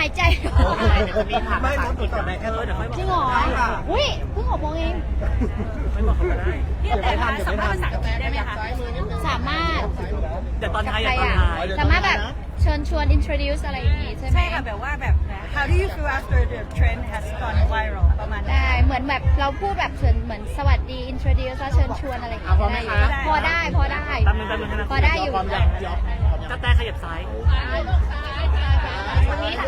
หายใจ มีถามภาษาอังกฤษกับแม่แค่ตัวเดี๋ยวค่อยบอกจริงเหรออุ้ยเพิ่งหกโมงเอง ไม่บอกเขาก็ได้พี่แต่คะสามารถภาษาอังกฤษได้ไหมคะสามารถเดี๋ยวตอนท้ายใคอย่ารตอนอะท้ายสามารถแบบเชิญชวน introduce อะไรอย่างงี้ใช่ไหมใช่ค่ะแบบว่าแบบ how do you feel after the trend has gone viral ประมาณนั้น ได้เหมือนแบบเราพูดแบบเชิญเหมือนสวัสดี introduce แล้วเชิญชวนอะไรอย่างเงี้ยได้อยู่พอได้พอได้ แป๊บนึงแป๊บนึงนะพอได้อยู่ก็แต่ขยับซ้าย วันนี้ค่ะ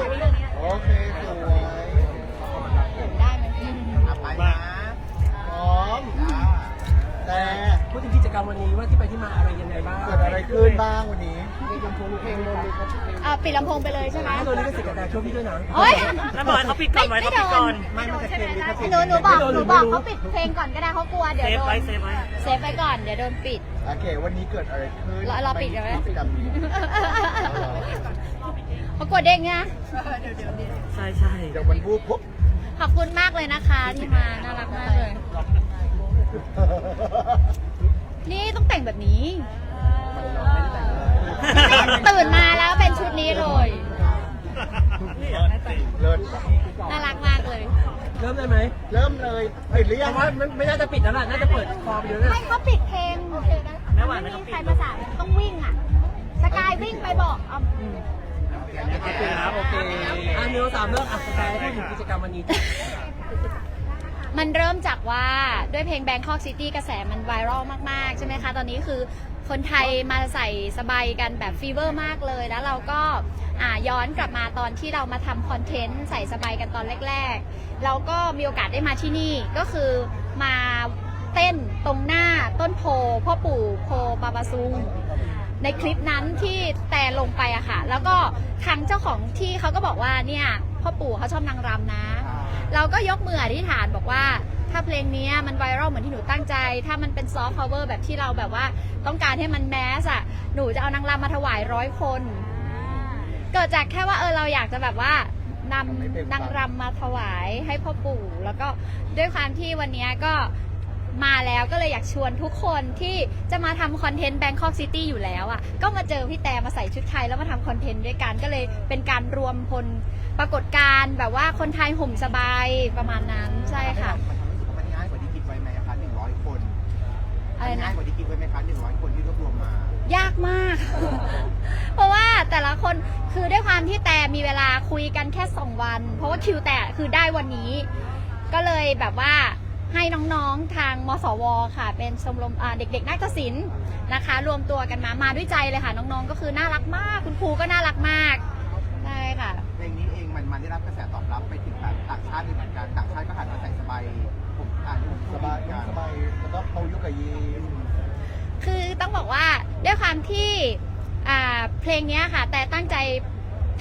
โอเคสวยได้ไหมอะไปนะพร้อมแต่พูดถึงกิจกรรมวันนี้ว่าที่ไปที่มาอะไรยังไงบ้างเกิดอะไรขึ้นบ้างวันนี้มีลำโพงเพลงโนรีเขาอ่าปิดลำโพงไปเลยใช่ไหมถ้าโดนลิขสิทธิ์กับแต่ช่วยพี่ด้วยนะโอ้ยแล้วบอกให้เขาปิดก่อนไว้เขาปิดก่อนไม่มันจะเค็มลิขสิทธิ์หนูหนูบอกหนูบอกเขาปิดเพลงก่อนก็ได้เขากลัวเดี๋ยวเซฟโดนไว้เซฟไว้เซฟไปก่อนเดี๋ยวโดนปิดโอเควันนี้เกิดอะไรขึ้นรอรอปิดเดี๋ยวไหม กิจกรรมนี้เขากลัวเด้งนะใช่ใช่เดี๋ยวมันวูบปุ๊บขอบคุณมากเลยนะคะที่มาน่ารักมากเลย นี่ต้องแต่งแบบนี้ ตื่นมาแล้วเป็นชุดนี้เลย เลิศน่ารักมากเลย เริ่มได้ไหมเริ่มเลยปิดหรือแต่ยังว่าไม่ไม่น่าจะปิดแล้วล่ะน่าจะเปิดฟอร์มอยู่นะให้เขาปิดเพลงโอเคนะแม่หวานไม่ไม่ต้องมีปิดใครมาสั่งต้องวิ่งอะ สกายวิ่งไปบอกเอา โอเคครับโอเคอะนิวสามเริ่มอะสกายพูดถึงกิจกรรมวันนี้มันเริ่มจากว่าด้วยเพลง Bangkok City กระแสมันไวรัลมาก ๆ ใช่ไหมคะ ตอนนี้คือคนไทยมาใส่สบายกันแบบฟีเวอร์มากเลย แล้วเราก็ย้อนกลับมาตอนที่เรามาทำคอนเทนต์ใส่สบายกันตอนแรก ๆ เราก็มีโอกาสได้มาที่นี่ก็คือมาเต้นตรงหน้าต้นโพพ่อปู่โพบาบาซุง ในคลิปนั้นที่แต่ลงไปอะค่ะ แล้วก็ทางเจ้าของที่เขาก็บอกว่าเนี่ยพ่อปู่เขาชอบนางรำนะ เราก็ยกมืออธิษฐานบอกว่าถ้าเพลงนี้มันไวรัลเหมือนที่หนูตั้งใจ ถ้ามันเป็นซอฟต์พาวเวอร์แบบที่เราแบบว่าต้องการให้มันแมสอะหนูจะเอานางรำมาถวายร้อยคน เกิดจากแค่ว่าเออเราอยากจะแบบว่านำนางรำมาถวายให้พ่อปู่ แล้วก็ด้วยความที่วันนี้ก็ มาแล้วก็เลยอยากชวนทุกคนที่จะมาทำคอนเทนต์ Bangkok City อยู่แล้วอะ่ะ ก็มาเจอพี่แต่มาใส่ชุดไทยแล้วมาทำคอนเทนต์ด้วยกันก็เลยเป็นการรวมพลปรากฏการณ์แบบว่าคนไทยห่มสบายประมาณนั้นใช่ค่ะ มันทำให้รู้สึกว่ามันง่ายกว่าที่คิดไว้ไหมคะหนึ่งร้อยคนอะไรนะ ง่ายกว่าที่คิดไว้ไหมคะหนึ่งร้อยคนที่รวบรวมมา ยากมาก เพราะว่าแต่ละคนคือด้วยความที่แต่มีเวลาคุยกันแค่สองวัน เพราะว่าคิวแต่คือได้วันนี้ ก็เลยแบบว่า ให้น้องๆทางมสวค่ะ เป็นชมรมอ่าเด็กๆนักศิลป์นะคะ รวมตัวกันมามาด้วยใจเลยค่ะน้องๆก็คือน่ารักมากคุณครูก็น่ารักมากใช่ค่ะ เพลงนี้เองมันมันได้รับกระแสตอบรับไปถึงแบบต่างชาติด้วยเหมือนกันต่างชาติก็หันมาใส่สบายผมอ่านผมสบายสบายแล้วก็เขายุกยีคือต้องบอกว่าด้วยความที่อ่าเพลงเนี้ยค่ะ แต่ตั้งใจ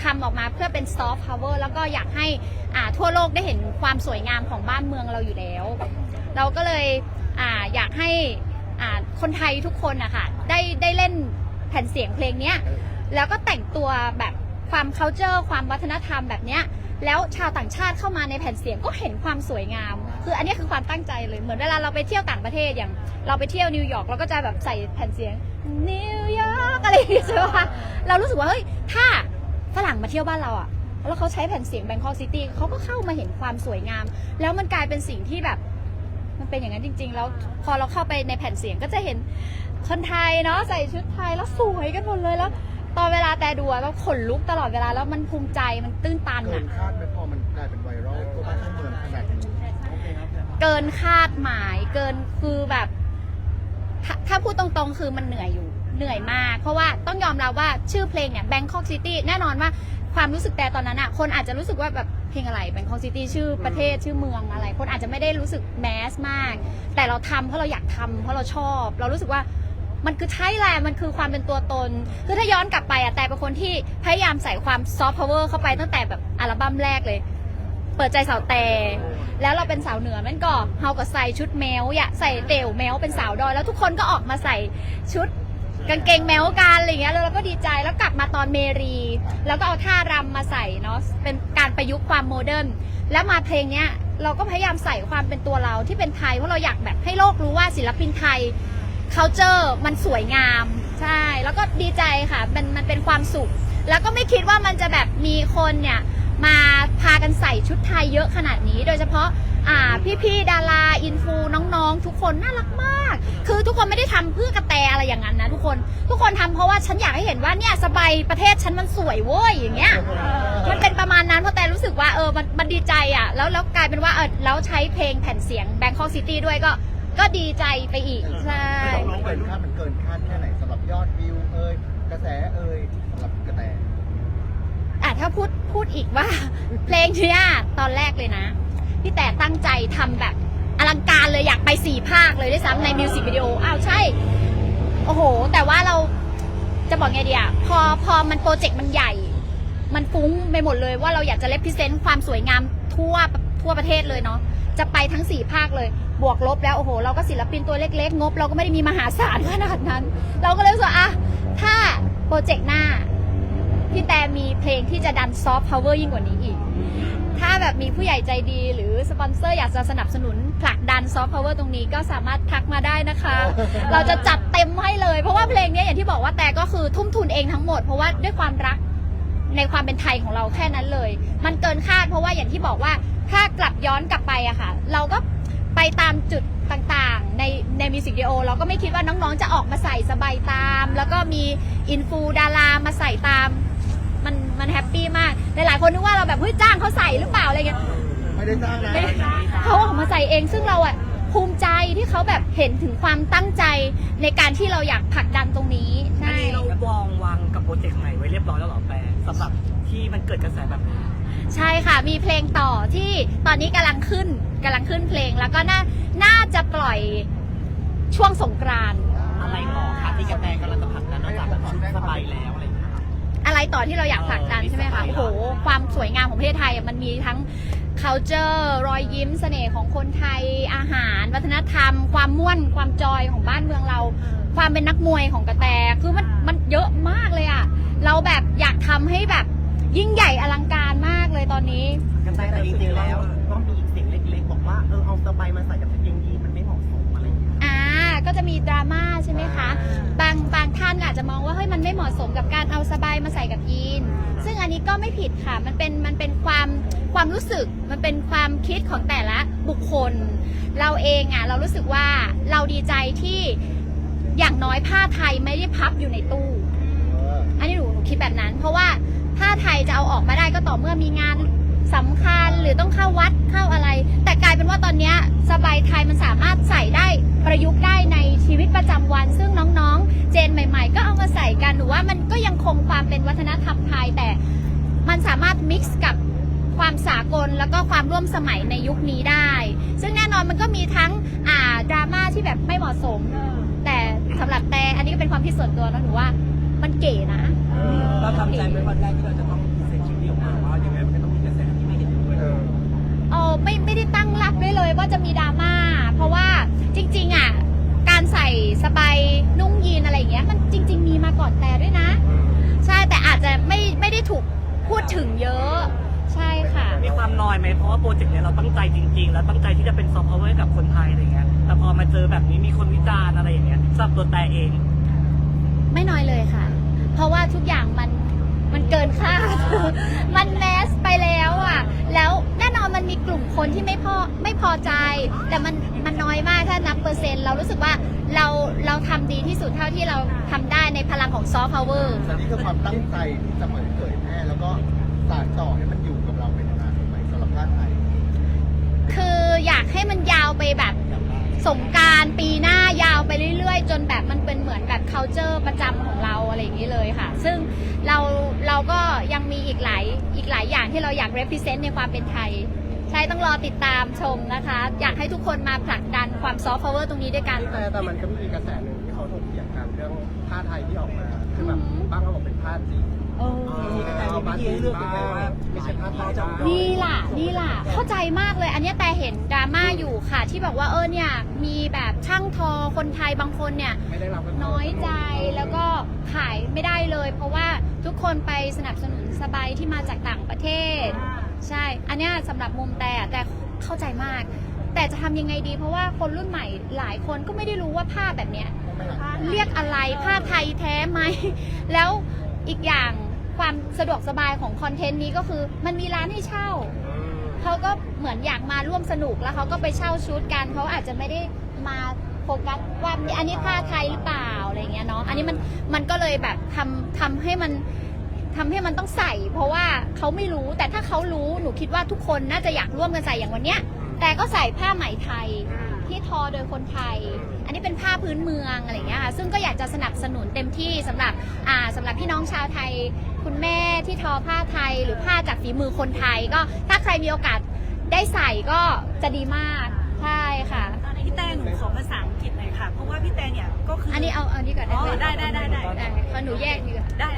ทำออกมาเพื่อเป็นซอฟต์พาวเวอร์แล้วก็อยากให้อ่าทั่วโลกได้เห็นความสวยงามของบ้านเมืองเราอยู่แล้ว เราก็เลยอาอยากให้คนไทยทุกคนนะคะได้ได้เล่นแผ่นเสียงเพลงเนี้ยแล้วก็แต่งตัวแบบความ culture ความวัฒนธรรมแบบเนี้ยแล้วชาวต่างชาติเข้ามาในแผ่นเสียงก็เห็นความสวยงาม คืออันนี้คือความตั้งใจเลยเหมือนเวลาเราไปเที่ยวต่างประเทศอย่าง เราไปเที่ยวนิวยอร์กเราก็จะแบบใส่แผ่นเสียงนิวยอร์กอะไรอย่างเงี้ยใช่ปะเรารู้สึกว่าเฮ้ยถ้าฝรั่งมาเที่ยวบ้านเราอะแล้วเขาใช้แผ่นเสียงแบงคอกซิตี้เขาก็เข้ามาเห็นความสวยงาม แล้วมันกลายเป็นสิ่งที่แบบ เป็นอย่างนั้นจริง ๆ แล้วพอเราเข้าไปในแผ่นเสียงก็จะเห็นคนไทยเนาะใส่ชุดไทยแล้วสวยกันหมดเลยแล้ว ตอนเวลาแต่ดูอะก็ขนลุกตลอดเวลาแล้วมันภูมิใจมันตื้นตันเกิอะนคาดไม่พอมันกลายเป็นไวรัลทั่วบ้านทั่วเมืองขนาดนี้เกินคาดหมายเกินคือแบบถ้าถ้าพูดตรงๆ คือมันเหนื่อยอยู่ เหนื่อยมาก เพราะว่าต้องยอมรับว่าชื่อเพลงเนี่ย Bangkok City แน่นอนว่าความรู้สึกแต่ตอนนั้นอะคนอาจจะรู้สึกว่าแบบเพลงอะไร Bangkok City ชื่อประเทศชื่อเมืองอะไร คนอาจจะไม่ได้รู้สึกแมสมาก แต่เราทำเพราะเราอยากทำเพราะเราชอบ เรารู้สึกว่ามันคือใช่แหละมันคือความเป็นตัวตน คือถ้าย้อนกลับไปอะแต่เป็นคนที่พยายามใส่ความซอฟต์พาวเวอร์เข้าไปตั้งแต่แบบอัลบั้มแรกเลย เปิดใจสาวแต่ แล้วเราเป็นสาวเหนือมันก็เฮาก็ใส่ชุดแมวอยากใส่เตี่ยวแมวเป็นสาวดอย แล้วทุกคนก็ออกมาใส่ชุด กางเกงแมวกันอะไรเงี้ยแล้วเราก็ดีใจแล้วกลับมาตอนเมรี แล้วก็เอาท่ารำมาใส่เนาะเป็นการประยุกต์ความโมเดิร์นแล้วมาเพลงเนี้ยเราก็พยายามใส่ความเป็นตัวเราที่เป็นไทยเพราะเราอยากแบบให้โลกรู้ว่าศิลปินไทย culture มันสวยงามใช่ แล้วก็ดีใจค่ะมันมันเป็นความสุข แล้วก็ไม่คิดว่ามันจะแบบมีคนเนี่ยมาพากันใส่ชุดไทยเยอะขนาดนี้ โดยเฉพาะ อ่าพี่ๆดาราอินฟูน้องๆ ทุกคนน่ารักมาก คือทุกคนไม่ได้ทำเพื่อกระแตอะไรอย่างนั้นนะทุกคนทุกคนทำเพราะว่าฉันอยากให้เห็นว่าเนี่ยสบายประเทศฉันมันสวยเว้ยอย่างเงี้ยมันเป็นประมาณนั้นเพราะแต่รู้สึกว่าเออมันมันดีใจอะแล้วแล้วกลายเป็นว่าเออแล้วใช้เพลงแผ่นเสียง Bangkok City ด้วยก็ก็ดีใจไปอีกใช่น้องๆเกินคาดมันเกินคาดแค่ไหนสำหรับยอดวิวเอ่ยกระแสเอ่ยสำหรับกระแตอะถ้าพูดพูดอีกว่า เพลงเนี้ยตอนแรกเลยนะ พี่แต่ตั้งใจทำแบบอลังการเลยอยากไปสี่ภาคเลยด้วยซ้ำในมิวสิกวิดีโออ้าวใช่ โอ้โห แต่ว่าเราจะบอกไงดีอะพอพอมันโปรเจกต์มันใหญ่ มันฟุ้งไปหมดเลยว่าเราอยากจะเล p พิเซนต์ความสวยงามทั่วทั่วประเทศเลยเนาะจะไปทั้งสี่ภาคเลย บวกลบแล้วโอ้โห เราก็ศิลปินตัวเล็กๆ งบ เราก็ไม่ได้มีมหาศาลขนาดนั้น เราก็เลยรู้สึกว่าอะถ้าโปรเจกต์หน้าพี่แต่มีเพลงที่จะดันซอฟต์พาวเวอร์ยิ่งกว่านี้อีกถ้าแบบมีผู้ใหญ่ใจดี หรือสปอนเซอร์อยากจะสนับสนุนผลักดันซอฟต์พาวเวอร์ตรงนี้ก็สามารถทักมาได้นะคะ เราจะจัดเต็มให้เลย เพราะว่าเพลงเนี้ยอย่างที่บอกว่าแต่ก็คือทุ่มทุนเองทั้งหมดเพราะว่าด้วยความรักในความเป็นไทยของเราแค่นั้นเลย มันเกินคาดเพราะว่าอย่างที่บอกว่าถ้ากลับย้อนกลับไปอะค่ะ เราก็ไปตามจุดต่างๆ ในในมิวสิกวิดีโอเราก็ไม่คิดว่าน้องๆจะออกมาใส่สบายตาม แล้วก็มีอินฟูดารามาใส่ตาม มันมันแฮปปี้มากหลายๆคนนึกว่าเราแบบเฮ้ยจ้างเขาใส่หรือเปล่าอะไรเงี้ยไม่ได้จ้างนะไม่เขาออกมาใส่เองซึ่งเราอะภูมิใจที่เขาแบบเห็นถึงความตั้งใจในการที่เราอยากผลักดันตรงนี้อันใช่นี้เราวางวางกับโปรเจกต์ใหม่ไว้เรียบร้อยแล้วเหรอแปรสำหรับที่มันเกิดกระแสแบบนี้ใช่ค่ะมีเพลงต่อที่ตอนนี้กำลังขึ้นกำลังขึ้นเพลงแล้วก็น่าน่าจะปล่อยช่วงสงกรานต์อะไรต่อคะที่กระแตกำลังจะผลักดันนอกจากชุดสบายแล้ว ต่อที่เราอยากผลักดันเออใช่ไหมคะมีโอ้สไตล์โหความสวยงามของประเทศไทยอะมันมีทั้ง culture รอยยิ้มเสน่ห์ของคนไทยอาหาร วัฒนธรรม ความม่วนความจอยของบ้านเมืองเรา ความเป็นนักมวยของกระแตคือมันมันเยอะมากเลยอะเราแบบอยากทำให้แบบยิ่งใหญ่อลังการมากเลยตอนนี้กันแต่จริงๆแล้วก็มีอีกเสียงเล็กๆบอกว่าเออเอาสบายมาใส่กับกางเกงยีนมันไม่เหมาะสมอะไรอย่างเงี้ยอ่าก็จะมีดราม่าใช่ไหมคะบางบางท่านอาจจะมองว่าเฮ้ยมันไม่เหมาะสมกับการเอาสบายมาใส่กับยีน ซึ่งอันนี้ก็ไม่ผิดค่ะ มันเป็นมันเป็นความความรู้สึก มันเป็นความคิดของแต่ละบุคคล เราเองอะเรารู้สึกว่าเราดีใจที่อย่างน้อยผ้าไทยไม่ได้พับอยู่ในตู้ อันนี้หนูหนูคิดแบบนั้น เพราะว่าผ้าไทยจะเอาออกมาได้ก็ต่อเมื่อมีงานสำคัญหรือต้องเข้าวัดเข้าอะไร แต่กลายเป็นว่าตอนเนี้ยสบายไทยมันสามารถใส่ได้ประยุก ว่ามันก็ยังคงความเป็นวัฒนธรรมไทย แต่มันสามารถมิกซ์กับความสากลแล้วก็ความร่วมสมัยในยุคนี้ได้ ซึ่งแน่นอนมันก็มีทั้งอ่าดราม่าที่แบบไม่เหมาะสม แต่สำหรับแต่อันนี้ก็เป็นความคิดส่วนตัวนะหนูว่ามันเก๋นะเราทำใจไว้วันแรกที่เราจะต้องพรีเซนต์ชิ้นนี้ออกมาว่ายังไงมันก็ต้องมีกระแสที่ไม่เห็นด้วยเออเออไม่ไม่ได้ตั้งรับไว้เลยว่าจะมีดราม่าเพราะว่าจริง ๆอะการใส่สบายนุ่งยีนอะไรอย่างเงี้ยมันจริงๆ มีมาก่อนแต่ด้วยนะ ใช่แต่อาจจะไม่ไม่ได้ถูกพูดถึงเยอะ ใช่ค่ะ มีความน้อยไหมเพราะว่าโปรเจกต์เนี้ยเราตั้งใจจริงๆ แล้วตั้งใจที่จะเป็นซอฟต์พาวเวอร์กับคนไทยอะไรเงี้ยแต่พอมาเจอแบบนี้มีคนวิจารณ์อะไรอย่างเงี้ยสำหรับตัวแต่เอง ไม่น้อยเลยค่ะ เพราะว่าทุกอย่างมัน มันเกินคาด มันแมสไปแล้วอะ แล้วแน่นอนมันมีกลุ่มคนที่ไม่พอไม่พอใจ แต่มันมันน้อยมากถ้านับเปอร์เซ็นต์เรารู้สึกว่าเราเราทำดีที่สุดเท่าที่เราทำได้ในพลังของซอฟต์พาวเวอร์นี่คือความตั้งใจที่จะเผยเผยแพร่แล้วก็สานต่อให้มันอยู่กับเราเป็นนานๆไหมสำหรับผ้าไทยคืออยากให้มันยาวไปแบบสงกรารปีหน้ายาวไปเรื่อยๆ จนแบบมันเป็นเหมือนแบบ culture ประจำของเราอะไรอย่างนี้เลยค่ะ ซึ่งเราเราก็ยังมีอีกหลายอีกหลายอย่างที่เราอยาก represent ในความเป็นไทย ใช่ต้องรอติดตามชมนะคะ อยากให้ทุกคนมาผลักดันความ soft power ตรงนี้ด้วยกัน แต่แต่มันก็มีกระแสหนึ่งที่เขาถกเถียงกันเรื่องผ้าไทยที่ออกมาคือแบบอืมบางเขาบอกเป็นผ้าจีน โอ้มีกระแสมีวิธีให้เลือกยังไงว่าไม่ใช่ผ้าไทยจะนี่ล่ะนี่ล่ะ เข้าใจมากเลย อันเนี้ยแต่เห็นดราม่าอยู่ค่ะ ที่บอกว่าเออเนี่ยมีแบบช่างทอคนไทยบางคนเนี่ย ไม่ได้รับกันน้อยใจแล้วก็ขายไม่ได้เลย เพราะว่าทุกคนไปสนับสนุนสบายที่มาจากต่างประเทศ ใช่ อันเนี้ยสำหรับมุมแต่แต่เข้าใจมาก แต่จะทำยังไงดี เพราะว่าคนรุ่นใหม่หลายคนก็ไม่ได้รู้ว่าผ้าแบบเนี้ย เรียกอะไรผ้าไทยแท้ไหม แล้วอีกอย่าง คความสะดวกสบายของคอนเทนต์นี้ก็คือ มันมีร้านให้เช่า เขาก็เหมือนอยากมาร่วมสนุกแล้วเขาก็ไปเช่าชุดกันเขาอาจจะไม่ได้มาโฟกัสว่าอันนี้ผ้าไทยหรือเปล่าอะไรเงี้ยเนาะอันนี้มันมันก็เลยแบบทำทำให้มันทำให้มันต้องใส่ เพราะว่าเขาไม่รู้แต่ถ้าเขารู้หนูคิดว่าทุกคนน่าจะอยากร่วมกันใส่อย่างวันเนี้ย แต่ก็ใส่ผ้าไหมไทย ที่ทอโดยคนไทย อันนี้เป็นผ้าพื้นเมืองอะไรอย่างเงี้ยค่ะซึ่งก็อยากจะสนับสนุนเต็มที่สำหรับอ่าสำหรับพี่น้องชาวไทย คุณแม่ที่ทอผ้าไทยหรือผ้าจากฝีมือคนไทย ก็ถ้าใครมีโอกาสได้ใส่ก็จะดีมากใช่ค่ะพี่แตงหนูขอภาษาอังกฤษหน่อยค่ะเพราะว่าพี่แตงเนี่ยก็คืออัอันนี้เอาเอานี้ก่อนได้ไหมอ๋อได้ได้ได้ได้ได้เพราะหนูแยกดีกว่าได้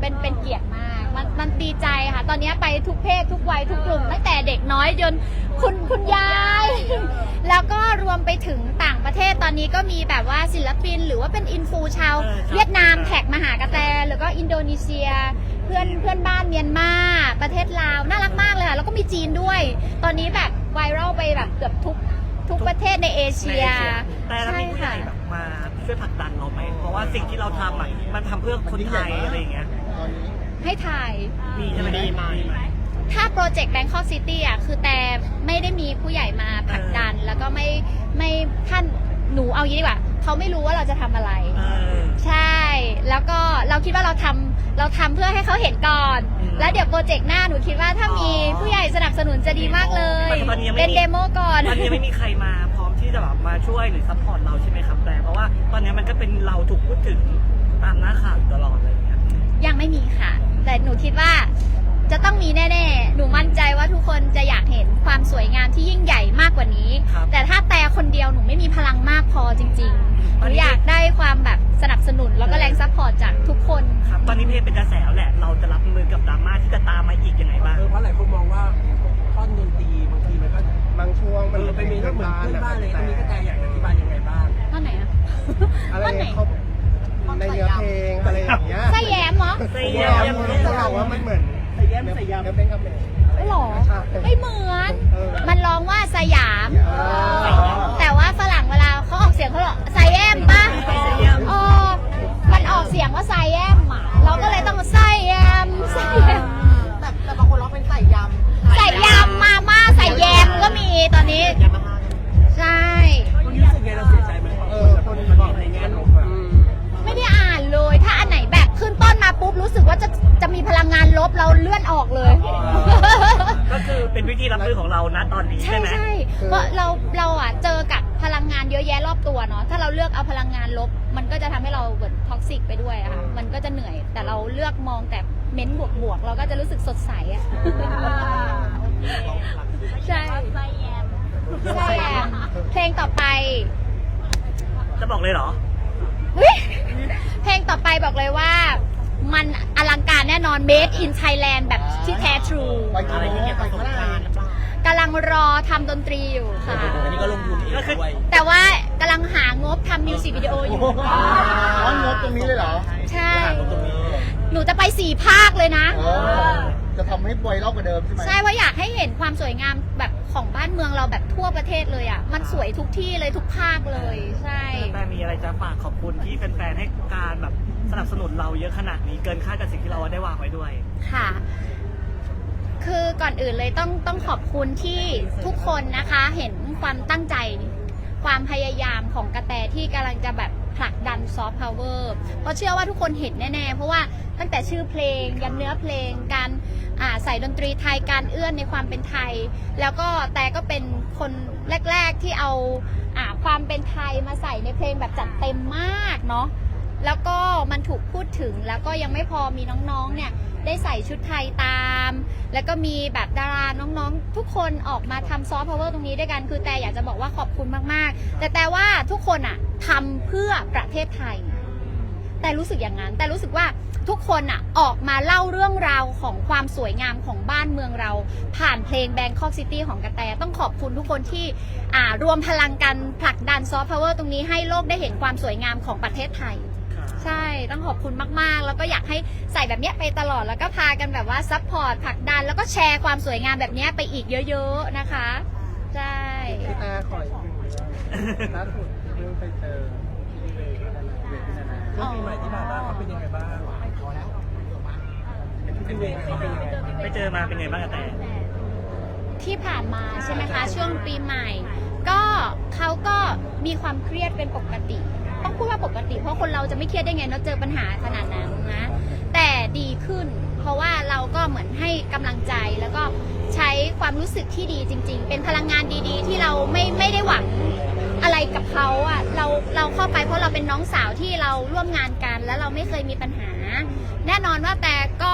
เป็นเป็นเกียรติมาก มันมันดีใจค่ะ ตอนนี้ไปทุกเพศทุกวัยทุกกลุ่ม ตั้งแต่เด็กน้อยจนคุณคุณยาย แล้วก็รวมไปถึงต่างประเทศตอนนี้ก็มีแบบว่าศิลปิน หรือว่าเป็นอินฟูชาวเออครับเวียดนามแท็กมาหากระแตหรือก็อินโดนีเซีย เพื่อนเพื่อนบ้านเมียนมาประเทศลาว น่ารักมากเลยค่ะแล้วก็มีจีนด้วย ตอนนี้แบบไวรัลไปแบบเกือบทุกทุกประเทศในเอเชีย แต่ถ้าใช่มีผู้ใหค่ะญ่แบบมาช่วยผลักดันเราไหมเพราะว่าสิ่งที่เราทำอะมันทำเพื่อคนไทยอะไรอย่างเงี้ย ตอนนี้ให้ถ่าย มีใช่ไหมมีไหม ถ้าโปรเจกต์ Bangkok City อะคือแต่ไม่ได้มีผู้ใหญ่มาผลักดัน แล้วก็ไม่ไม่ท่านหนูเอางี้ดีกว่าเขาไม่รู้ว่าเราจะทำอะไรเออใช่ แล้วก็เราคิดว่าเราทำเราทำเพื่อให้เขาเห็นก่อน อืมแล้วเดี๋ยวโปรเจกต์หน้าหนูคิดว่าถ้ามีอ๋อผู้ใหญ่สนับสนุนจะดีมากเลยตอนนี้ยังไม่เป็นมีเดโมก่อน ตอนนี้ยังไม่มีใครมาพร้อมที่จะแบบมาช่วยหรือซัพพอร์ตเราใช่ไหมครับแต่เพราะว่าตอนนี้มันก็เป็นเราถูกพูดถึงตามหน้าข่าวอยู่ตลอดอะไรอย่างเงี้ย ยังไม่มีค่ะ แต่หนูคิดว่าจะต้องมีแน่ๆ หนูมั่นใจว่าทุกคนจะอยากเห็นความสวยงามที่ยิ่งใหญ่มากกว่านี้ ครับ แต่ถ้าแต่คนเดียวหนูไม่มีพลังมากพอจริงๆหนูอยากได้ความแบบสนับสนุนแล้วก็แรงซัพพอร์ตจากทุกคน ครับ ตอนนี้เพจเป็นกระแสแล้วแหละ เราจะรับมือกับดราม่าที่จะตามมาอีกยังไงบ้าง เออเพราะหลายคนมองว่าท่อนดนตรีบางทีมันก็บางช่วงเอมันอไปมีก็เหมือนเพื่อนบ้านเลยตรงนี้ก็แส้แยแย้มเขาบอกว่ามันเหมือนใส่แย้มใส่ยำเนื้อเพลงกับเพลงหรอไม่เหมือนเออมันร้องว่าสยามเออแต่ว่าฝรั่งเวลาเขาออกเสียงเขาบอ ลือกมองแต่เม้นบวกบวกๆเราก็จะรู้สึกสดใสอะใช่ไซแยมใช่อะเพลงต่อไป จะบอกเลยเหรอ เฮ้ยเพลงต่อไปบอกเลยว่า มันอลังการแน่นอน made in Thailand แบบที่แท้ทรูไปกี่อะไรโมที่งเกี่ยวไปกับสงเมื่อไหกร่รานต์หรือเปล่ากำลังรอทำดนตรีอยู่ค่ะ อันนี้ก็ลงทุนเองด้วย แต่ว่ากำลังหางบทำมิวสิกวิดีโออยู่ อ๋องบตรงนี้เลยเหรอ ใช่หางบตรงนี้ หนูจะไปสี่ภาคเลยนะ เออจะทำให้ไวรัลกว่าเดิมใช่ไหมใช่ว่าอยากให้เห็นความสวยงามแบบของบ้านเมืองเราแบบทั่วประเทศเลยอะ มันสวยทุกที่เลยทุกภาคเลย ใช่ แต่มีอะไรจะฝากขอบคุณที่แฟนๆให้การแบบสนับสนุนเราเยอะขนาดนี้เกินคาดกับสิ่งที่เราได้วางไว้ด้วย ค่ะ คือก่อนอื่นเลยต้องต้องขอบคุณที่ทุกคนนะคะ เห็นความตั้งใจ ความพยายามของกระแตที่กำลังจะแบบ ผลักดันซอฟต์พาวเวอร์เพราะเชื่อว่าทุกคนเห็นแน่ๆ เพราะว่าตั้งแต่ชื่อเพลง ยันเนื้อเพลง การใส่ดนตรีไทยการเอื้อนในความเป็นไทย แล้วก็แต่ก็เป็นคนแรก ๆที่เอาอความเป็นไทยมาใส่ในเพลงแบบจัดเต็มมากเนาะแล้วก็มันถูกพูดถึงแล้วก็ยังไม่พอมีน้องๆเนี่ยได้ใส่ชุดไทยตาม แล้วก็มีแบบดาราน้องๆ ทุกคนออกมาทำซอฟต์พาวเวอร์ตรงนี้ด้วยกัน คือแต่อยากจะบอกว่าขอบคุณมากๆ แต่แต่ว่าทุกคนอะ ทำเพื่อประเทศไทย แต่รู้สึกอย่างนั้น แต่รู้สึกว่าทุกคนอะออกมาเล่าเรื่องราวของความสวยงามของบ้านเมืองเรา ผ่านเพลง Bangkok City ของกระแต ต้องขอบคุณทุกคนที่อ่ารวมพลังกันผลักดันซอฟต์พาวเวอร์ตรงนี้ให้โลกได้เห็นความสวยงามของประเทศไทยใช่ ต้องขอบคุณมาก ๆ แล้วก็อยากให้ใส่แบบเนี้ยไปตลอด แล้วก็พากันแบบว่าซัพพอร์ตผลักดัน แล้วก็แชร์ความสวยงามแบบเนี้ยไปอีกเยอะ ๆ นะคะ ใช่พี่แอร์ขออีกหนึ่งเรื่องล่าสุด ช่วงปีใหม่ที่ผ่านมาเขาเป็นยังไงบ้างพี่เวย์เขาเป็นยังไงบ้างไปเจอมาเป็นไงบ้างอะแต่ ที่ผ่านมาใช่ไหมคะช่วงปีใหม่ ก็เขาก็มีความเครียดเป็นปกติ ต้องพูดว่าปกติ เพราะคนเราจะไม่เครียดได้ไงเนาะเจอปัญหาขนาดนั้นนะแต่ดีขึ้น เพราะว่าเราก็เหมือนให้กำลังใจแล้วก็ใช้ความรู้สึกที่ดีจริง ๆ เป็นพลังงานดีๆ ที่เราไม่ไม่ได้หวัง อะไรกับเขาอะเราเราเข้าไปเพราะเราเป็นน้องสาวที่เราร่วมงานกัน แล้วเราไม่เคยมีปัญหา แน่นอนว่าแต่ก็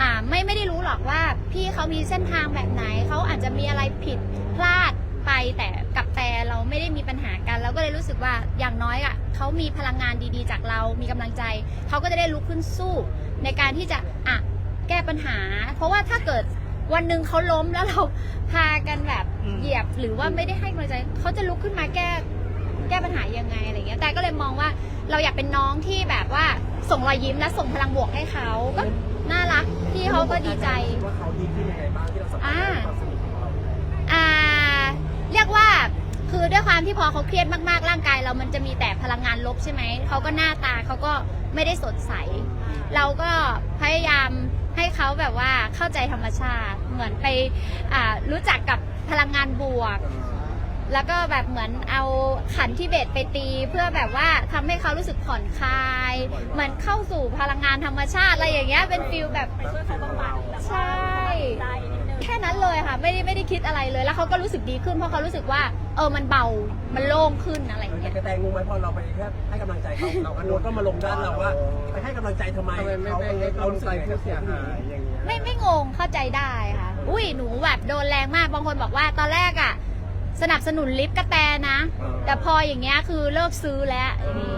อ่าไม่ไม่ได้รู้หรอกว่าพี่เขามีเส้นทางแบบไหนเขาอาจจะมีอะไรผิดพลาดไปแต่กับแต่เราไม่ได้มีปัญหากันเราก็เลยรู้สึกว่าอย่างน้อยอะเขามีพลังงานดีๆ จากเรามีกำลังใจเขาก็จะได้ลุกขึ้นสู้ ในการที่จะอะแก้ปัญหา เพราะว่าถ้าเกิด วันหนึ่งเขาล้มแล้วเราพากันแบบอืมเหยียบหรือว่าไม่ได้ให้กำลังใจเขาจะลุกขึ้นมาแก้แก้ปัญหายังไงอะไรเงี้ยแต่ก็เลยมองว่าเราอยากเป็นน้องที่แบบว่าส่งรอยยิ้มและส่งพลังบวกให้เขาก็น่ารักพี่เขาก็ดีใจว่าเขาดีขึ้นยังไงบ้างที่เราสัมผัสอ่าได้ความสนิทของเราอ่าเรียกว่าคือด้วยความที่พอเขาเครียดมากๆร่างกาย เรามันจะมีแต่พลังงานลบใช่ไหมเขาก็หน้าตาเขาก็ไม่ได้สดใส เราก็พยายามให้ เขาแบบว่าเข้าใจธรรมชาติ เหมือนไปอ่ารู้จักกับพลังงานบวก แล้วก็แบบเหมือนเอาขันที่เบสไปตีเพื่อแบบว่าทำให้เขารู้สึกผ่อนคลาย เหมือนเข้าสู่พลังงานธรรมชาติอะไรอย่างเงี้ยเป็นฟิลแบบ ไปช่วยเขาบำบัดแบบใช่ว่าใจนิดนึง แค่นั้นเลยค่ะ ไม่ได้ไม่ได้คิดอะไรเลย แล้วเขาก็รู้สึกดีขึ้นเพราะเขารู้สึกว่า เออมันเบามันโล่งขึ้นอะไรอย่างเงี้ยกระแตงงไหมพอเราไปแค่ให้กำลังใจเขาเราอนุก็มาลงด้านเราว่าไปให้กำลังใจทำไมทำไมไม่เขาไปให้เรากำลังรู้สึกใจยังไงผู้กับเสียผู้หหาญิงยอย่างเงี้ย ไม่ไม่งงเข้าใจได้ค่ะ อุ้ยหนูแบบโดนแรงมากบางคนบอกว่าตอนแรกอะ สนับสนุนลิฟต์กระแตนะแต่พออย่างเงี้ยคือเลิกซื้อแล้วอย่างงี้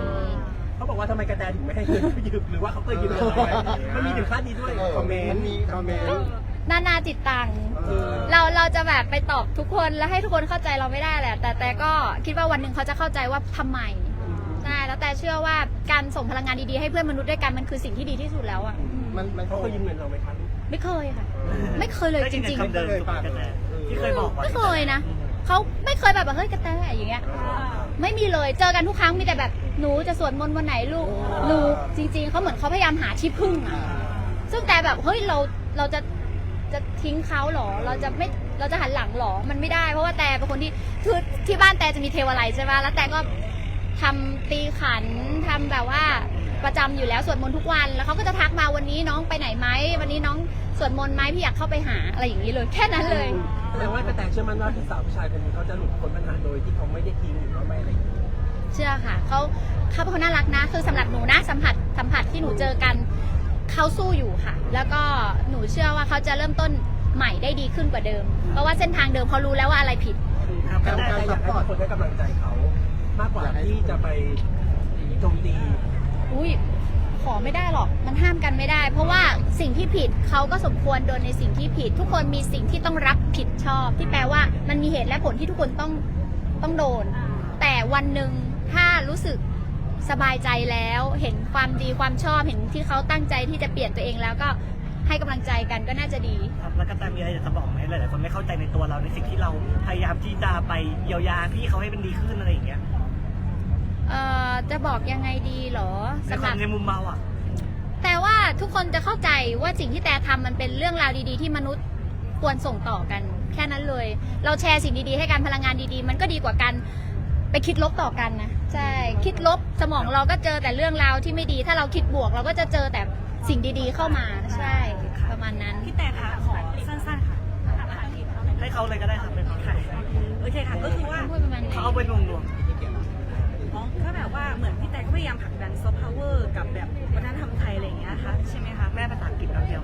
เขาบอกว่าทำไมกระแตถึงไม่ให้เงินเขายืมหรือว่าเขาเคยยืมเราไหมมันมีถึงขั้นนี้ด้วยคอมเมนมันต์มีคอมเมนต์ นานาจิตตังเออเราเราจะแบบไปตอบทุกคนแล้วให้ทุกคนเข้าใจเราไม่ได้แหละ แต่แต่ก็คิดว่าวันหนึ่งเขาจะเข้าใจว่าทำไมใช่แล้วแต่เชื่อว่าการส่งพลังงานดีๆให้เพื่อนมนุษย์ด้วยกันมันคือสิ่งที่ดีที่สุดแล้วอะมันมันเขาเคยยืมเงินเราไหมครับไม่เคยค่ะ ไม่เคยเลยได้จยินริงคำเดิมถูกไหมกระแตที่เคยบอกๆไว้ไม่เคยนะเขาไม่เคยแบบว่าเฮ้ยกระแตอย่างเงี้ย ไม่มีเลยเจอกันทุกครั้งมีแต่แบบหนูจะสวดมนต์วันไหนลูกหนูจริง ๆเขาเหมือนเขาพยายามหาที่พึ่งอะซึ่งแต่แบบเฮ้ยเราเราจะ จะทิ้งเขาเหรอ เราจะไม่เราจะหันหลังเหรอ มันไม่ได้ เพราะว่าแต่เป็นคนที่คือที่บ้านแต่จะมีเทวไลยใช่ไหมแล้วแต่ก็ทำตีขันทำแบบว่าประจำอยู่แล้วสวดมนต์ทุกวัน แล้วเขาก็จะทักมาวันนี้น้องไปไหนไหมวันนี้น้องสวดมนต์ไหมพี่อยากเข้าไปหาอะไรอย่างนี้เลย แค่นั้นเลยแสดงว่ากระแตเชื่อมั่นว่าพี่สาวผู้ชายคนนี้เขาจะหลุดพ้นปัญหาโดยที่เขาไม่ได้ทิ้งหรือว่าไม่อะไรอย่างเงี้ยเชื่อค่ะเขาเขาเป็นคนน่ารักนะ คือสำหรับหนูนะสัมผัสสัมผัสที่หนูเจอกัน เขาสู้อยู่ค่ะ แล้วก็หนูเชื่อว่าเขาจะเริ่มต้นใหม่ได้ดีขึ้นกว่าเดิม เพราะว่าเส้นทางเดิมเขารู้แล้วว่าอะไรผิด ครับกระแตอยากให้ทุกคนให้กำลังใจเขามากกว่าที่จะไปโจมตีอุ้ยขอไม่ได้หรอก มันห้ามกันไม่ได้ เพราะว่าสิ่งที่ผิดเขาก็สมควรโดนในสิ่งที่ผิด ทุกคนมีสิ่งที่ต้องรับผิดชอบ ที่แปลว่ามันมีเหตุและผลที่ทุกคนต้องต้องโดน แต่วันหนึ่งถ้ารู้สึก สบายใจแล้ว เห็นความดีความชอบเห็นที่เขาตั้งใจที่จะเปลี่ยนตัวเองแล้วก็ให้กำลังใจกันก็น่าจะดี ครับแล้วกระแตมีอะไรอยากจะบอกไหมหลายๆคนไม่เข้าใจในตัวเราในสิ่งที่เราพยายามที่จะไปเยียวยาพี่เขาให้มันดีขึ้นอะไรอย่างเงี้ยเอ่อจะบอกยังไงดีเหรอในสำคหวารัมบในมุมเราอะ แต่ว่าทุกคนจะเข้าใจว่าสิ่งที่แต่ทำมันเป็นเรื่องราวดีๆ ที่มนุษย์ควรส่งต่อกัน แค่นั้นเลย เราแชร์สิ่งดีๆ ให้กันพลังงานดีๆ มันก็ดีกว่ากัน ไปคิดลบต่อกันนะ ใช่คิดลบสมองเราก็เจอแต่เรื่องราวที่ไม่ดี ถ้าเราคิดบวกเราก็จะเจอแต่สิ่งดีๆเข้ามาใช่ ประมาณนั้น พี่แต่ค่ะขอสั้นๆค่ะให้เขาเลยก็ได้ครับเป็นของใครโอเคค่ะก็คือว่าพูดประมาณไหน เขาเอาไปรวมอ๋อก็แบบว่าเหมือนพี่แต่ก็พยายามผลักดันซอฟต์พาวเวอร์กับแบบวัฒนธรรมไทยอะไรอย่างเงี้ยค่ะใช่ไหมคะๆแม่ภาษาอังกฤษคำเดียว